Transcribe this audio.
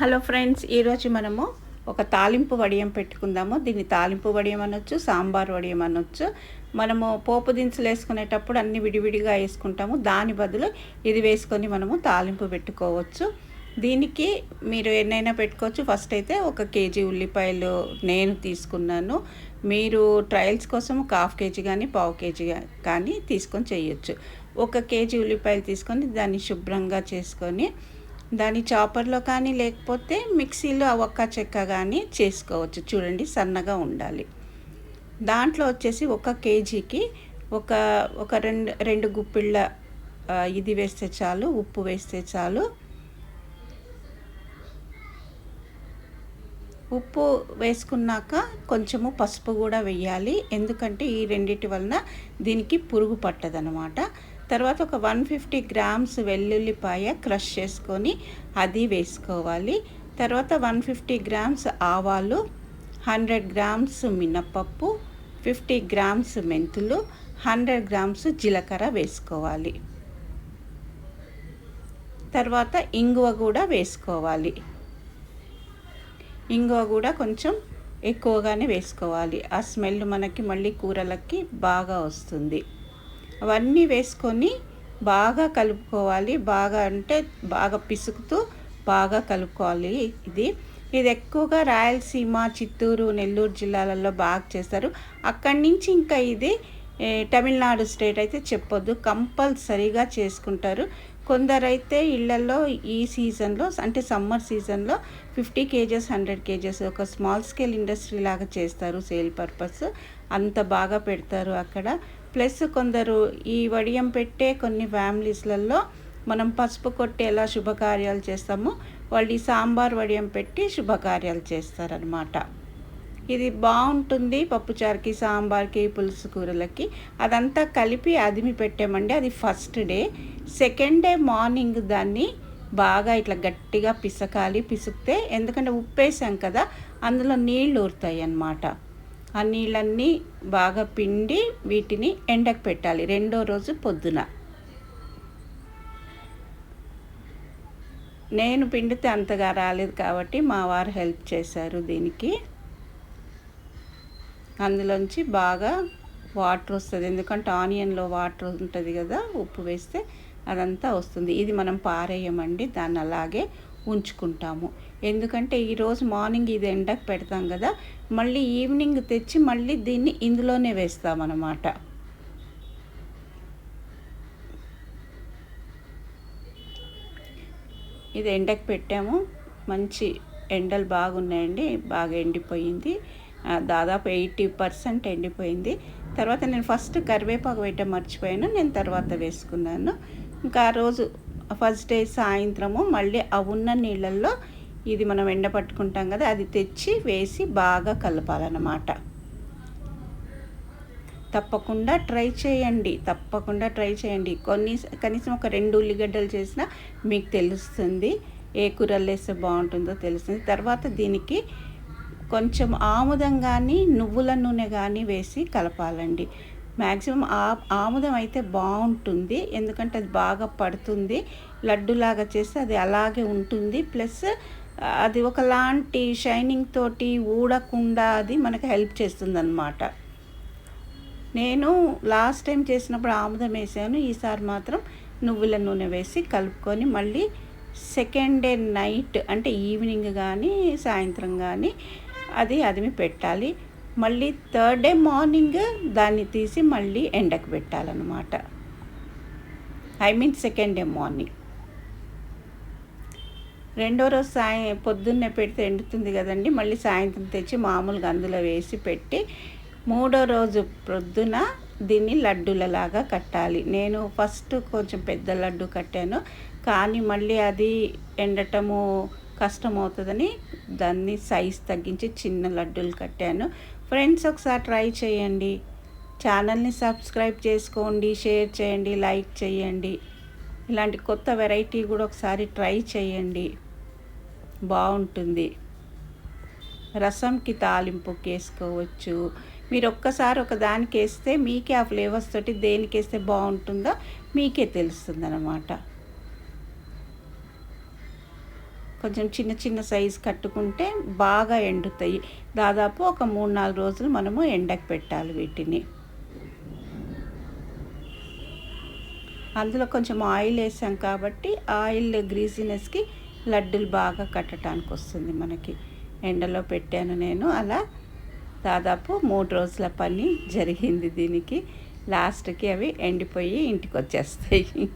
Hello friends ఈరోజు మనము ఒక తాలింపు వడియం పెట్టుకుందాము. దీన్ని తాలింపు వడియం అనొచ్చు సాంబార్ వడియం అనొచ్చు. మనము పోపు దినుసులు వేసుకునేటప్పుడు అన్ని విడివిడిగా వేసుకుంటాము. దాని బదులు ఇది వేసుకొని మనము తాలింపు పెట్టుకోవచ్చు. దీనికి మీరు ఎన్నైనా పెట్టుకోవచ్చు. ఫస్ట్ అయితే ఒక కేజీ ఉల్లిపాయలు నేను తీసుకున్నాను. మీరు ట్రయల్స్ కోసం ఒక హాఫ్ కేజీ కానీ పావు కేజీ కానీ తీసుకొని చేయొచ్చు. ఒక కేజీ ఉల్లిపాయలు తీసుకొని దాన్ని శుభ్రంగా చేసుకొని దాని చాపర్లో కానీ లేకపోతే మిక్సీలో ఒక్క చెక్క కానీ చేసుకోవచ్చు. చూడండి సన్నగా ఉండాలి. దాంట్లో వచ్చేసి ఒక కేజీకి ఒక ఒక రెండు రెండు గుప్పిళ్ళ ఇది వేస్తే చాలు ఉప్పు వేస్తే చాలు. ఉప్పు వేసుకున్నాక కొంచెము పసుపు కూడా వేయాలి. ఎందుకంటే ఈ రెండిటి వలన దీనికి పురుగు పట్టదనమాట తర్వాత ఒక వన్ ఫిఫ్టీ గ్రామ్స్ వెల్లుల్లిపాయ క్రష్ చేసుకొని అది వేసుకోవాలి. తర్వాత వన్ ఫిఫ్టీ గ్రామ్స్ ఆవాలు హండ్రెడ్ గ్రామ్స్ మినపప్పు ఫిఫ్టీ గ్రామ్స్ మెంతులు హండ్రెడ్ గ్రామ్స్ జీలకర్ర వేసుకోవాలి. తర్వాత ఇంగువ కూడా వేసుకోవాలి. ఇంగువ కూడా కొంచెం ఎక్కువగానే వేసుకోవాలి. ఆ స్మెల్ మనకి మళ్ళీ కూరలకి బాగా వస్తుంది. అవన్నీ వేసుకొని బాగా కలుపుకోవాలి. బాగా అంటే బాగా పిసుకుతూ బాగా కలుపుకోవాలి ఇది. ఇది ఎక్కువగా రాయలసీమ చిత్తూరు నెల్లూరు జిల్లాలలో బాగా చేస్తారు. అక్కడి నుంచి ఇంకా ఇది తమిళనాడు స్టేట్ అయితే చెప్పొద్దు. కంపల్సరీగా చేసుకుంటారు. కొందరైతే ఇళ్ళలో ఈ సీజన్లో అంటే సమ్మర్ సీజన్లో ఫిఫ్టీ కేజెస్ హండ్రెడ్ కేజెస్ ఒక స్మాల్ స్కేల్ ఇండస్ట్రీ లాగా చేస్తారు. సేల్ పర్పస్ అంత బాగా పెడతారు అక్కడ. ప్లస్ కొందరు ఈ వడియం పెట్టే కొన్ని ఫ్యామిలీస్లలో మనం పసుపు కొట్టి ఎలా శుభకార్యాలు చేస్తామో. వాళ్ళు ఈ సాంబార్ వడియం పెట్టి శుభకార్యాలు చేస్తారనమాట ఇది బాగుంటుంది పప్పుచారుకి సాంబార్కి పులుసు కూరలకి. అదంతా కలిపి అదిమి పెట్టామండి. అది first day. Second day morning దాన్ని బాగా ఇట్లా గట్టిగా పిసకాలి పిసికితే ఎందుకంటే ఉప్పేసాం కదా అందులో నీళ్ళు ఊరుతాయి అన్నమాట ఆ నీళ్ళన్నీ బాగా పిండి వీటిని ఎండకు పెట్టాలి. రెండో రోజు పొద్దున. నేను పిండితే అంతగా రాలేదు కాబట్టి మా వారు హెల్ప్ చేశారు దీనికి. అందులోంచి బాగా వాటర్ వస్తుంది. ఎందుకంటే ఆనియన్లో వాటర్ ఉంటుంది కదా ఉప్పు వేస్తే అదంతా వస్తుంది. ఇది మనం పారేయమండి. దాన్ని అలాగే ఉంచుకుంటాము. ఎందుకంటే ఈరోజు మార్నింగ్ ఇది ఎండకు పెడతాం కదా మళ్ళీ ఈవినింగ్ తెచ్చి మళ్ళీ దీన్ని ఇందులోనే వేస్తామన్నమాట. ఇది ఎండకు పెట్టాము. మంచి ఎండలు బాగున్నాయండి బాగా ఎండిపోయింది. దాదాపు ఎయిటీ పర్సెంట్ ఎండిపోయింది. తర్వాత నేను ఫస్ట్ కరివేపాకు వేయటం మర్చిపోయాను నేను తర్వాత వేసుకున్నాను. ఇంకా ఆ రోజు ఫస్ట్ డే సాయంత్రము మళ్ళీ ఆ ఉన్న నీళ్ళల్లో ఇది మనం ఎండ పట్టుకుంటాం కదా అది తెచ్చి వేసి బాగా కలపాలన్నమాట. తప్పకుండా ట్రై చేయండి తప్పకుండా ట్రై చేయండి. కొన్ని కనీసం ఒక రెండు ఉల్లిగడ్డలు చేసినా మీకు తెలుస్తుంది ఏ కూరలు వేస్తే బాగుంటుందో తెలుస్తుంది. తర్వాత దీనికి కొంచెం ఆముదం కానీ నువ్వుల నూనె కానీ వేసి కలపాలండి. మ్యాక్సిమం ఆ ఆముదం అయితే బాగుంటుంది. ఎందుకంటే అది బాగా పడుతుంది. లడ్డులాగా చేస్తే అది అలాగే ఉంటుంది. ప్లస్ అది ఒకలాంటి షైనింగ్ తోటి ఊడకుండా అది మనకు హెల్ప్ చేస్తుందన్నమాట. నేను లాస్ట్ టైం చేసినప్పుడు ఆముదం వేసాను. ఈసారి మాత్రం నువ్వుల నూనె వేసి కలుపుకొని మళ్ళీ సెకండ్ డే నైట్ అంటే ఈవినింగ్ కానీ సాయంత్రం కానీ అది అదిమి పెట్టాలి. మళ్ళీ థర్డ్ డే మార్నింగ్ దాన్ని తీసి మళ్ళీ ఎండకు పెట్టాలన్నమాట. I mean second day morning. రెండో రోజు సాయం పొద్దున్నే పెడితే ఎండుతుంది కదండి మళ్ళీ సాయంత్రం తెచ్చి మామూలుగా అందులో వేసి పెట్టి మూడో రోజు పొద్దున దీన్ని లడ్డూలలాగా కట్టాలి. నేను ఫస్ట్ కొంచెం పెద్ద లడ్డు కట్టాను కానీ మళ్ళీ అది ఎండటము కష్టం అవుతుందని దాన్ని సైజ్ తగ్గించి చిన్న లడ్డూలు కట్టాను. ఫ్రెండ్స్ ఒకసారి ట్రై చేయండి. ఛానల్ని సబ్స్క్రైబ్ చేసుకోండి షేర్ చేయండి లైక్ చేయండి. ఇలాంటి కొత్త వెరైటీ కూడా ఒకసారి ట్రై చేయండి. బాగుంటుంది. రసంకి తాలింపుకి వేసుకోవచ్చు. మీరు ఒక్కసారి ఒక దానికి వేస్తే మీకే ఆ ఫ్లేవర్స్ తోటి దేనికి వేస్తే బాగుంటుందో మీకే తెలుస్తుంది అన్నమాట కొంచెం చిన్న చిన్న సైజు కట్టుకుంటే బాగా ఎండుతాయి. దాదాపు ఒక మూడు నాలుగు రోజులు మనము ఎండకు పెట్టాలి వీటిని. అందులో కొంచెం ఆయిల్ వేసాం కాబట్టి ఆయిల్ గ్రీజీనెస్కి లడ్డూలు బాగా కట్టడానికి వస్తుంది మనకి. ఎండలో పెట్టాను నేను. అలా దాదాపు మూడు రోజుల పని జరిగింది దీనికి. లాస్ట్కి అవి ఎండిపోయి ఇంటికి వచ్చేస్తాయి.